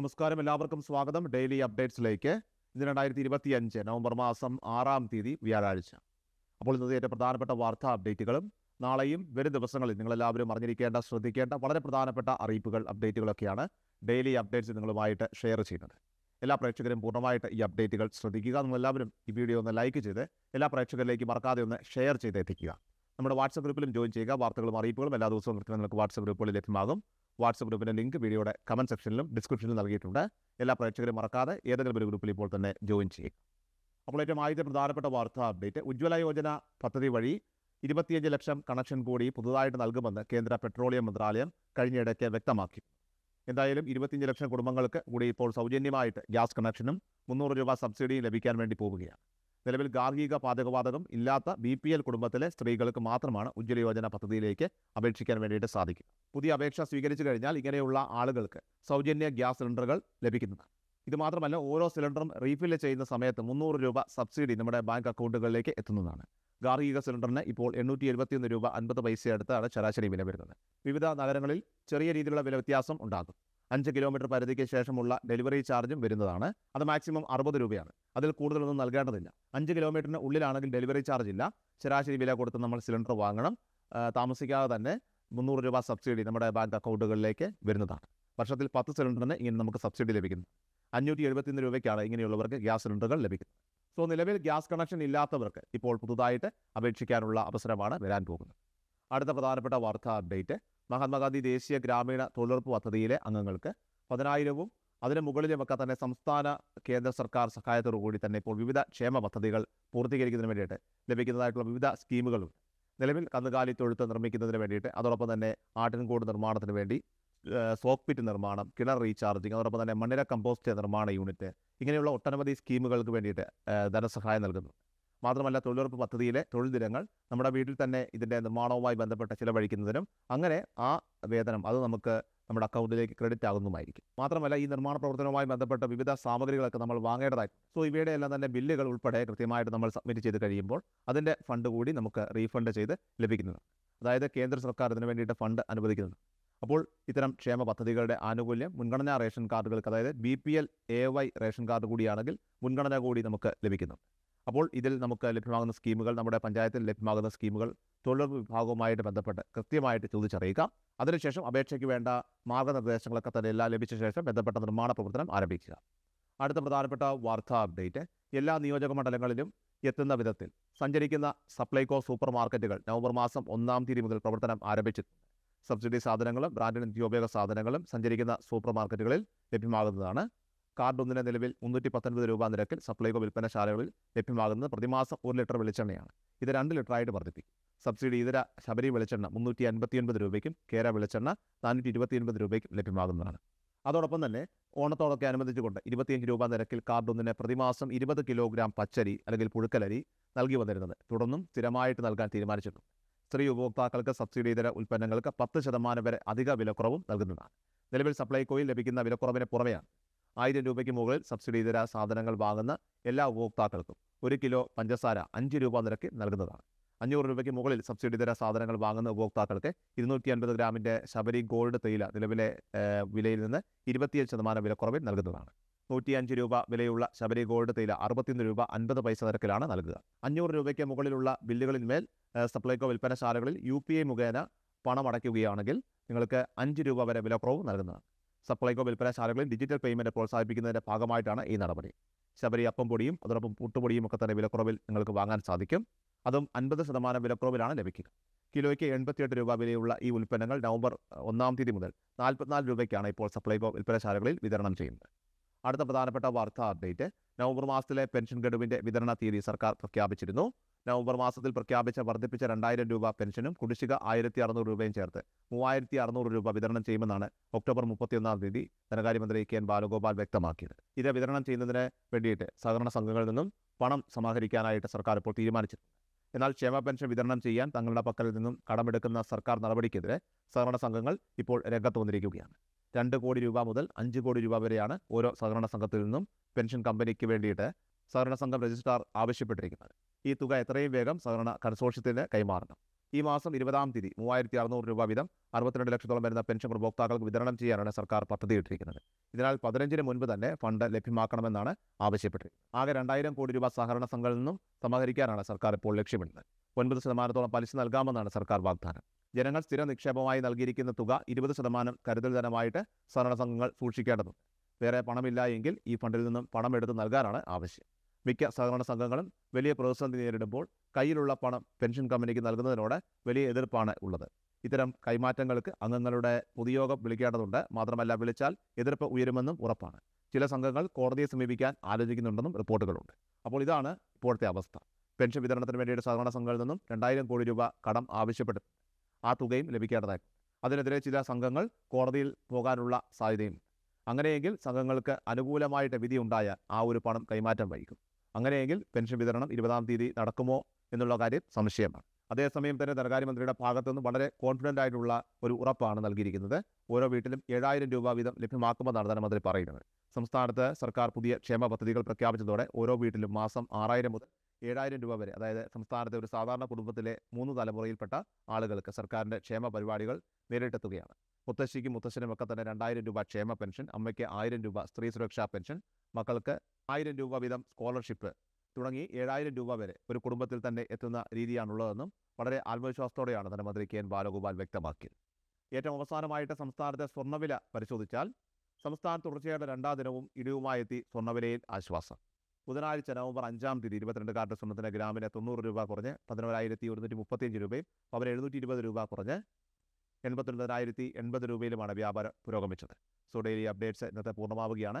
നമസ്കാരം. എല്ലാവർക്കും സ്വാഗതം. ഡെയിലി അപ്ഡേറ്റ്സിലേക്ക്. ഇന്ന് രണ്ടായിരത്തി ഇരുപത്തി അഞ്ച് നവംബർ മാസം ആറാം തീയതി വ്യാഴാഴ്ച. അപ്പോൾ ഇന്നത്തെ ഏറ്റവും പ്രധാനപ്പെട്ട വാർത്താ അപ്ഡേറ്റുകളും നാളെയും വരും ദിവസങ്ങളിൽ നിങ്ങളെല്ലാവരും അറിഞ്ഞിരിക്കേണ്ട ശ്രദ്ധിക്കേണ്ട വളരെ പ്രധാനപ്പെട്ട അറിയിപ്പുകൾ അപ്ഡേറ്റുകളൊക്കെയാണ് ഡെയിലി അപ്ഡേറ്റ്സ് നിങ്ങളുമായിട്ട് ഷെയർ ചെയ്യുന്നത്. എല്ലാ പ്രേക്ഷകരും പൂർണമായിട്ട് ഈ അപ്ഡേറ്റുകൾ ശ്രദ്ധിക്കുക. നിങ്ങളെല്ലാവരും ഈ വീഡിയോ ഒന്ന് ലൈക്ക് ചെയ്ത് എല്ലാ പ്രേക്ഷകരിലേക്ക് മറക്കാതെ ഒന്ന് ഷെയർ ചെയ്ത് എത്തിക്കുക നമ്മുടെ വാട്സപ്പ് ഗ്രൂപ്പിലും ജോയിൻ ചെയ്യുക. വാർത്തകളും അറിയിപ്പുകളും എല്ലാ ദിവസവും നിങ്ങൾക്ക് വാട്സപ്പ് ഗ്രൂപ്പുകളിൽ ലഭ്യമാകും. വാട്സപ്പ് ഗ്രൂപ്പിന്റെ ലിങ്ക് വീഡിയോയുടെ കമന്റ് സെക്ഷനിലും ഡിസ്ക്രിപ്ഷനിലും നൽകിയിട്ടുണ്ട്. എല്ലാ പ്രേക്ഷകരും മറക്കാതെ ഏതെങ്കിലും ഒരു ഗ്രൂപ്പിൽ ഇപ്പോൾ തന്നെ ജോയിൻ ചെയ്യുക. അപ്പോൾ ഏറ്റവും ആദ്യത്തെ പ്രധാനപ്പെട്ട വാർത്താ അപ്ഡേറ്റ് ഉജ്ജ്വല യോജന പദ്ധതി വഴി ഇരുപത്തിയഞ്ച് ലക്ഷം കണക്ഷൻ കൂടി പുതുതായിട്ട് നൽകുമെന്ന് കേന്ദ്ര പെട്രോളിയം മന്ത്രാലയം കഴിഞ്ഞയിടയ്ക്ക് വ്യക്തമാക്കി. എന്തായാലും ഇരുപത്തിയഞ്ച് ലക്ഷം കുടുംബങ്ങൾക്ക് കൂടി ഇപ്പോൾ സൗജന്യമായിട്ട് ഗ്യാസ് കണക്ഷനും മുന്നൂറ് രൂപ സബ്സിഡിയും ലഭിക്കാൻ വേണ്ടി പോവുകയാണ്. നിലവിൽ ഗാർഹിക പാചകവാതകം ഇല്ലാത്ത ബി പി എൽ കുടുംബത്തിലെ സ്ത്രീകൾക്ക് മാത്രമാണ് ഉജ്ജ്വല യോജന പദ്ധതിയിലേക്ക് അപേക്ഷിക്കാൻ വേണ്ടിയിട്ട് സാധിക്കും പുതിയ അപേക്ഷ സ്വീകരിച്ചു കഴിഞ്ഞാൽ ഇങ്ങനെയുള്ള ആളുകൾക്ക് സൗജന്യ ഗ്യാസ് സിലിണ്ടറുകൾ ലഭിക്കുന്നതാണ്. ഇത് മാത്രമല്ല ഓരോ സിലിണ്ടറും റീഫിൽ ചെയ്യുന്ന സമയത്ത് മുന്നൂറ് രൂപ സബ്സിഡി നമ്മുടെ ബാങ്ക് അക്കൗണ്ടുകളിലേക്ക് എത്തുന്നതാണ്. ഗാർഹിക സിലിണ്ടറിന് ഇപ്പോൾ എണ്ണൂറ്റി എഴുപത്തിയൊന്ന് രൂപ അൻപത് പൈസ അടുത്താണ് ശരാശരി വില വരുന്നത്. വിവിധ നഗരങ്ങളിൽ ചെറിയ രീതിയിലുള്ള വില വ്യത്യാസം ഉണ്ടാകും. അഞ്ച് കിലോമീറ്റർ പരിധിക്ക് ശേഷമുള്ള ഡെലിവറി ചാർജും വരുന്നതാണ്. അത് മാക്സിമം അറുപത് രൂപയാണ്. അതിൽ കൂടുതലൊന്നും നൽകേണ്ടതില്ല. അഞ്ച് കിലോമീറ്ററിന് ഉള്ളിലാണെങ്കിൽ ഡെലിവറി ചാർജ് ഇല്ല. ശരാശരി വില കൊടുത്ത് നമ്മൾ സിലിണ്ടർ വാങ്ങണം. താമസിക്കാതെ തന്നെ മുന്നൂറ് രൂപ സബ്സിഡി നമ്മുടെ ബാങ്ക് അക്കൗണ്ടുകളിലേക്ക് വരുന്നതാണ്. വർഷത്തിൽ പത്ത് സിലിണ്ടറിന് ഇങ്ങനെ നമുക്ക് സബ്സിഡി ലഭിക്കുന്നു. അഞ്ഞൂറ്റി എഴുപത്തിയൊന്ന് രൂപയ്ക്കാണ് ഇങ്ങനെയുള്ളവർക്ക് ഗ്യാസ് സിലിണ്ടറുകൾ ലഭിക്കുന്നത്. സോ നിലവിൽ ഗ്യാസ് കണക്ഷൻ ഇല്ലാത്തവർക്ക് ഇപ്പോൾ പുതുതായിട്ട് അപേക്ഷിക്കാനുള്ള അവസരമാണ് വരാൻ പോകുന്നത്. അടുത്ത പ്രധാനപ്പെട്ട വാർത്താ അപ്ഡേറ്റ് മഹാത്മാഗാന്ധി ദേശീയ ഗ്രാമീണ തൊഴിലുറപ്പ് പദ്ധതിയിലെ അംഗങ്ങൾക്ക് പതിനായിരവും അതിന് മുകളിലുമൊക്കെ തന്നെ സംസ്ഥാന കേന്ദ്ര സർക്കാർ സഹായത്തോടു കൂടി തന്നെ ഇപ്പോൾ വിവിധ ക്ഷേമ പദ്ധതികൾ പൂർത്തീകരിക്കുന്നതിന് വേണ്ടിയിട്ട് ലഭിക്കുന്നതായിട്ടുള്ള വിവിധ സ്കീമുകളുണ്ട്. നിലവിൽ കന്നുകാലി തൊഴുത്ത് നിർമ്മിക്കുന്നതിന് വേണ്ടിയിട്ട് അതോടൊപ്പം തന്നെ ആട്ടിൻകൂട് നിർമ്മാണത്തിന് വേണ്ടി സോക്ക് പിറ്റ് നിർമ്മാണം കിണർ റീചാർജിങ് അതോടൊപ്പം തന്നെ മണ്ണിര കമ്പോസ്റ്റ് നിർമ്മാണ യൂണിറ്റ് ഇങ്ങനെയുള്ള ഒട്ടനവധി സ്കീമുകൾക്ക് വേണ്ടിയിട്ട് ധനസഹായം നൽകുന്നു മാത്രമല്ല തൊഴിലുറപ്പ് പദ്ധതിയിലെ തൊഴിൽ ദിനങ്ങൾ നമ്മുടെ വീട്ടിൽ തന്നെ ഇതിന്റെ നിർമ്മാണവുമായി ബന്ധപ്പെട്ട് ചിലവഴിക്കുന്നതിനും അങ്ങനെ ആ വേതനം അത് നമുക്ക് നമ്മുടെ അക്കൗണ്ടിലേക്ക് ക്രെഡിറ്റ് ആകുന്നതുമായിരിക്കും മാത്രമല്ല ഈ നിർമ്മാണ പ്രവർത്തനവുമായി ബന്ധപ്പെട്ട വിവിധ സാമഗ്രികളൊക്കെ നമ്മൾ വാങ്ങേണ്ടതായി. സോ ഇവയുടെ എല്ലാം തന്നെ ബില്ലുകൾ ഉൾപ്പെടെ കൃത്യമായിട്ട് നമ്മൾ സബ്മിറ്റ് ചെയ്ത് കഴിയുമ്പോൾ അതിന്റെ ഫണ്ട് കൂടി നമുക്ക് റീഫണ്ട് ചെയ്ത് ലഭിക്കുന്നത് അതായത് കേന്ദ്ര സർക്കാർ ഇതിനു വേണ്ടിയിട്ട് ഫണ്ട് അനുവദിക്കുന്നത് അപ്പോൾ ഇത്തരം ക്ഷേമ പദ്ധതികളുടെ ആനുകൂല്യം മുൻഗണനാ റേഷൻ കാർഡുകൾക്ക് അതായത് B P L A Y ration card കൂടിയാണെങ്കിൽ മുൻഗണന കൂടി നമുക്ക് ലഭിക്കുന്നുണ്ട്. അപ്പോൾ ഇതിൽ നമുക്ക് ലഭ്യമാകുന്ന സ്കീമുകൾ നമ്മുടെ പഞ്ചായത്തിൽ ലഭ്യമാകുന്ന സ്കീമുകൾ തൊഴിൽ വിഭാഗവുമായിട്ട് ബന്ധപ്പെട്ട് കൃത്യമായിട്ട് ചോദിച്ചറിയുക. അതിനുശേഷം അപേക്ഷയ്ക്ക് വേണ്ട മാർഗനിർദ്ദേശങ്ങളൊക്കെ തന്നെ എല്ലാം ലഭിച്ച ശേഷം ബന്ധപ്പെട്ട നിർമ്മാണ പ്രവർത്തനം ആരംഭിക്കുക. അടുത്ത പ്രധാനപ്പെട്ട വാർത്താ അപ്ഡേറ്റ്. എല്ലാ നിയോജക മണ്ഡലങ്ങളിലും എത്തുന്ന വിധത്തിൽ സഞ്ചരിക്കുന്ന സപ്ലൈകോ സൂപ്പർ മാർക്കറ്റുകൾ നവംബർ മാസം ഒന്നാം തീയതി മുതൽ പ്രവർത്തനം ആരംഭിച്ചു സബ്സിഡി സാധനങ്ങളും ബ്രാൻഡ് നിത്യോപയോഗ സാധനങ്ങളും സഞ്ചരിക്കുന്ന സൂപ്പർ മാർക്കറ്റുകളിൽ ലഭ്യമാകുന്നതാണ്. കാർഡ് ഒന്നിന്റെ നിലവിൽ മുന്നൂറ്റി പത്തൊൻപത് രൂപ നിരക്കിൽ സപ്ലൈകോ വിൽപ്പനശാലകളിൽ ലഭ്യമാകുന്നത് പ്രതിമാസം ഒരു ലിറ്റർ വെളിച്ചെണ്ണയാണ്. ഇത് രണ്ട് ലിറ്ററായിട്ട് വർദ്ധിപ്പിക്കും. സബ്സിഡി ഇതര ശബരി വെളിച്ചെണ്ണ മുന്നൂറ്റി അൻപത്തിയൊൻപത് രൂപയ്ക്കും കേര വെളിച്ചെണ്ണ നാനൂറ്റി ഇരുപത്തിയൊൻപത് രൂപയ്ക്കും ലഭ്യമാകുന്നതാണ്. അതോടൊപ്പം തന്നെ ഓണത്തോടൊക്കെ അനുബന്ധിച്ചുകൊണ്ട് ഇരുപത്തിയഞ്ച് രൂപ നിരക്കിൽ കാർഡ് ഒന്നിന് പ്രതിമാസം ഇരുപത് കിലോഗ്രാം പച്ചരി അല്ലെങ്കിൽ പുഴുക്കലരി നൽകി വന്നിരുന്നത് തുടർന്നും സ്ഥിരമായിട്ട് നൽകാൻ തീരുമാനിച്ചിട്ടുണ്ട്. സ്ത്രീ ഉപഭോക്താക്കൾക്ക് സബ്സിഡി ഇതര ഉൽപ്പന്നങ്ങൾക്ക് പത്ത് ശതമാനം വരെ അധിക വിലക്കുറവും നൽകുന്നതാണ്. നിലവിൽ സപ്ലൈകോയിൽ ലഭിക്കുന്ന വിലക്കുറവിന് പുറമെയാണ് ആയിരം രൂപയ്ക്ക് മുകളിൽ സബ്സിഡി ഇതര സാധനങ്ങൾ വാങ്ങുന്ന എല്ലാ ഉപഭോക്താക്കൾക്കും ഒരു കിലോ പഞ്ചസാര അഞ്ച് രൂപ നിരക്കിൽ നൽകുന്നതാണ്. അഞ്ഞൂറ് രൂപയ്ക്ക് മുകളിൽ സബ്സിഡി ഇതര സാധനങ്ങൾ വാങ്ങുന്ന ഉപഭോക്താക്കൾക്ക് ഇരുന്നൂറ്റി അൻപത് ഗ്രാമിന്റെ ശബരി ഗോൾഡ് തേയില നിലവിലെ വിലയിൽ നിന്ന് ഇരുപത്തിയേഴ് ശതമാനം വിലക്കുറവിൽ നൽകുന്നതാണ്. നൂറ്റിയഞ്ച് രൂപ വിലയുള്ള ശബരി ഗോൾഡ് തേയില അറുപത്തിയൊന്ന് രൂപ അൻപത് പൈസ നിരക്കിലാണ് നൽകുക. അഞ്ഞൂറ് രൂപയ്ക്ക് മുകളിലുള്ള ബില്ലുകളിന്മേൽ മേൽ സപ്ലൈകോ വിൽപ്പനശാലകളിൽ യു പി ഐ മുഖേന പണം അടയ്ക്കുകയാണെങ്കിൽ നിങ്ങൾക്ക് അഞ്ച് രൂപ വരെ വിലക്കുറവ് നൽകുന്നതാണ്. സപ്ലൈകോ വിൽപ്പനശാലകളിൽ ഡിജിറ്റൽ പേയ്മെന്റ് പ്രോത്സാഹിപ്പിക്കുന്നതിന്റെ ഭാഗമായിട്ടാണ് ഈ നടപടി. ശബരി അപ്പം പൊടിയും അതോടൊപ്പം പുട്ടുപൊടിയും ഒക്കെ തന്നെ വിലക്കുറവിൽ നിങ്ങൾക്ക് വാങ്ങാൻ സാധിക്കും. അതും അൻപത് ശതമാനം വിലക്കുറവിലാണ് ലഭിക്കുക. കിലോയ്ക്ക് എൺപത്തിയെട്ട് രൂപ വിലയുള്ള ഈ ഉൽപ്പന്നങ്ങൾ നവംബർ ഒന്നാം തീയതി മുതൽ നാൽപ്പത്തിനാല് രൂപയ്ക്കാണ് ഇപ്പോൾ സപ്ലൈകോ വിൽപ്പനശാലകളിൽ വിതരണം ചെയ്യുന്നത്. അടുത്ത പ്രധാനപ്പെട്ട വാർത്താ അപ്ഡേറ്റ് നവംബർ മാസത്തിലെ പെൻഷൻ ഗഡുവിന്റെ വിതരണ തീയതി സർക്കാർ പ്രഖ്യാപിച്ചിരുന്നു. നവംബർ മാസത്തിൽ പ്രഖ്യാപിച്ച വർദ്ധിപ്പിച്ച രണ്ടായിരം രൂപ പെൻഷനും കുടിശ്ശിക ആയിരത്തി അറുന്നൂറ് രൂപയും ചേർത്ത് മൂവായിരത്തി അറുന്നൂറ് രൂപ വിതരണം ചെയ്യുമെന്നാണ് ഒക്ടോബർ മുപ്പത്തിയൊന്നാം തീയതി ധനകാര്യമന്ത്രി കെ എൻ ബാലഗോപാൽ വ്യക്തമാക്കിയത്. ഇത് വിതരണം ചെയ്യുന്നതിന് വേണ്ടിയിട്ട് സഹകരണ സംഘങ്ങളിൽ നിന്നും പണം സമാഹരിക്കാനായിട്ട് സർക്കാർ ഇപ്പോൾ തീരുമാനിച്ചിട്ടുണ്ട്. എന്നാൽ ക്ഷേമ പെൻഷൻ വിതരണം ചെയ്യാൻ തങ്ങളുടെ പക്കൽ നിന്നും കടമെടുക്കുന്ന സർക്കാർ നടപടിക്കെതിരെ സഹകരണ സംഘങ്ങൾ ഇപ്പോൾ രംഗത്ത് വന്നിരിക്കുകയാണ്. രണ്ട് കോടി രൂപ മുതൽ അഞ്ച് കോടി രൂപ വരെയാണ് ഓരോ സഹകരണ സംഘത്തിൽ നിന്നും പെൻഷൻ കമ്പനിക്ക് വേണ്ടിയിട്ട് സഹകരണ സംഘം രജിസ്ട്രാർ ആവശ്യപ്പെട്ടിരിക്കുന്നത്. ഈ തുക എത്രയും വേഗം സഹകരണ കൺസോർഷ്യത്തിന് കൈമാറണം. ഈ മാസം ഇരുപതാം തീയതി മൂവായിരത്തി അറുന്നൂറ് രൂപ വീതം അറുപത്തിരണ്ട് ലക്ഷത്തോളം വരുന്ന പെൻഷൻ ഉപഭോക്താക്കൾക്ക് വിതരണം ചെയ്യാനാണ് സർക്കാർ പദ്ധതിയിട്ടിരിക്കുന്നത് ഇതിനാൽ പതിനഞ്ചിന് മുൻപ് തന്നെ ഫണ്ട് ലഭ്യമാക്കണമെന്നാണ് ആവശ്യപ്പെട്ടിരിക്കുന്നത്. ആകെ രണ്ടായിരം കോടി രൂപ സഹകരണ സംഘങ്ങളിൽ നിന്നും സമാഹരിക്കാനാണ് സർക്കാർ ഇപ്പോൾ ലക്ഷ്യമിടുന്നത്. ഒൻപത് ശതമാനത്തോളം പലിശ നൽകാമെന്നാണ് സർക്കാർ വാഗ്ദാനം. ജനങ്ങൾ സ്ഥിര നിക്ഷേപമായി നൽകിയിരിക്കുന്ന തുക ഇരുപത് ശതമാനം കരുതൽ ധനമായിട്ട് സഹകരണ സംഘങ്ങൾ സൂക്ഷിക്കേണ്ടതുണ്ട്. വേറെ പണമില്ല എങ്കിൽ ഈ ഫണ്ടിൽ നിന്നും പണം എടുത്ത് നൽകാനാണ് ആവശ്യം. മിക്ക സഹകരണ സംഘങ്ങളും വലിയ പ്രതിസന്ധി നേരിടുമ്പോൾ കയ്യിലുള്ള പണം പെൻഷൻ കമ്പനിക്ക് നൽകുന്നതിനോട് വലിയ എതിർപ്പാണ് ഉള്ളത്. ഇത്തരം കൈമാറ്റങ്ങൾക്ക് അംഗങ്ങളുടെ പൊതുയോഗം വിളിക്കേണ്ടതുണ്ട്. മാത്രമല്ല വിളിച്ചാൽ എതിർപ്പ് ഉയരുമെന്നും ഉറപ്പാണ്. ചില സംഘങ്ങൾ കോടതിയെ സമീപിക്കാൻ ആലോചിക്കുന്നുണ്ടെന്നും റിപ്പോർട്ടുകളുണ്ട്. അപ്പോൾ ഇതാണ് ഇപ്പോഴത്തെ അവസ്ഥ. പെൻഷൻ വിതരണത്തിന് വേണ്ടിയിട്ട് സഹകരണ സംഘങ്ങളിൽ നിന്നും രണ്ടായിരം കോടി രൂപ കടം ആവശ്യപ്പെട്ടു ആ തുകയും ലഭിക്കേണ്ടതായി. അതിനെതിരെ ചില സംഘങ്ങൾ കോടതിയിൽ പോകാനുള്ള സാധ്യതയും അങ്ങനെയെങ്കിൽ സംഘങ്ങൾക്ക് അനുകൂലമായിട്ട് വിധി ഉണ്ടായാൽ ആ ഒരു പണം കൈമാറ്റം വൈകും അങ്ങനെയെങ്കിൽ പെൻഷൻ വിതരണം ഇരുപതാം തീയതി നടക്കുമോ എന്നുള്ള കാര്യം സംശയമാണ്. അതേസമയം തന്നെ ധനകാര്യമന്ത്രിയുടെ ഭാഗത്തുനിന്ന് വളരെ കോൺഫിഡന്റ് ആയിട്ടുള്ള ഒരു ഉറപ്പാണ് നൽകിയിരിക്കുന്നത്. ഓരോ വീട്ടിലും ഏഴായിരം രൂപ വീതം ലഭ്യമാക്കുമെന്നാണ് ധനമന്ത്രി പറയുന്നത്. സംസ്ഥാനത്ത് സർക്കാർ പുതിയ ക്ഷേമ പദ്ധതികൾ പ്രഖ്യാപിച്ചതോടെ ഓരോ വീട്ടിലും മാസം ആറായിരം മുതൽ ഏഴായിരം രൂപ വരെ അതായത് സംസ്ഥാനത്തെ ഒരു സാധാരണ കുടുംബത്തിലെ മൂന്ന് തലമുറയിൽപ്പെട്ട ആളുകൾക്ക് സർക്കാരിന്റെ ക്ഷേമ പരിപാടികൾ നേരിട്ടെത്തുകയാണ്. മുത്തശ്ശിക്കും മുത്തശ്ശനും ഒക്കെ തന്നെ രണ്ടായിരം രൂപ ക്ഷേമ പെൻഷൻ അമ്മയ്ക്ക് ആയിരം രൂപ സ്ത്രീ സുരക്ഷാ പെൻഷൻ മക്കൾക്ക് ആയിരം രൂപ വീതം സ്കോളർഷിപ്പ് തുടങ്ങി ഏഴായിരം രൂപ വരെ ഒരു കുടുംബത്തിൽ തന്നെ എത്തുന്ന രീതിയാണുള്ളതെന്നും വളരെ ആത്മവിശ്വാസത്തോടെയാണ് ധനമന്ത്രി കെ എൻ ബാലഗോപാൽ വ്യക്തമാക്കിയത്. ഏറ്റവും അവസാനമായിട്ട് സംസ്ഥാനത്തെ സ്വർണവില പരിശോധിച്ചാൽ സംസ്ഥാനത്ത് തുടർച്ചയായിട്ട് രണ്ടാം ദിനവും ഇടിവുമായി എത്തി സ്വർണവിലയിൽ ആശ്വാസം. ബുധനാഴ്ച നവംബർ അഞ്ചാം തീയതി ഇരുപത്തിരണ്ട് കാർഡ് സ്വർണത്തിന് ഗ്രാമിന് തൊണ്ണൂറ് രൂപ കുറഞ്ഞ് പതിനോരായിരത്തി ഒരുന്നൂറ്റി മുപ്പത്തിയഞ്ച് രൂപയും പവൻ എഴുന്നൂറ്റി ഇരുപത് രൂപ കുറഞ്ഞ് എൺപത്തൊൻപതിനായിരത്തി എൺപത് രൂപയിലുമാണ് വ്യാപാരം പുരോഗമിച്ചത്. സോ ഡെയിലി അപ്ഡേറ്റ്സ് ഇന്നത്തെ പൂർണമാവുകയാണ്.